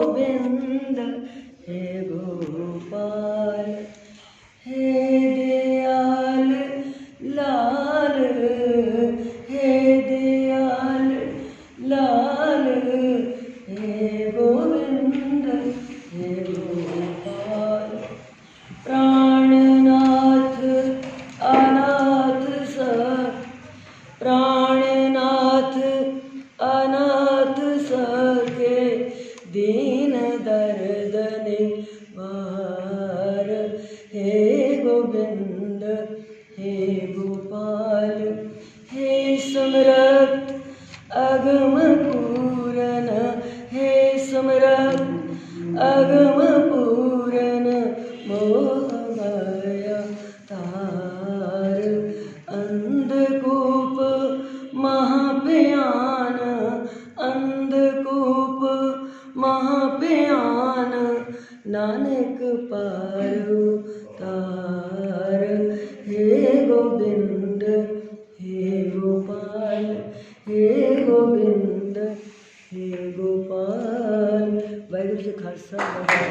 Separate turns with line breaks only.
गोविन्द हे गोपाल हे दयाल लाल हे दयाल लाल हे गोविन्द हे गोपाल प्राणनाथ अनाथ स प्राण दीन दर्द निवार हे गोविंद, हे गोपाल, हे समरथ अगम पूरन हे समरथ अगम पूरन मोहमाया तार। अंधकूप महाप्यान महाप्यान नानक पार तार हे गोविंद, हे गोपाल, हे गोविंद, हे गोपाल। वाहगुरु जी खालसा।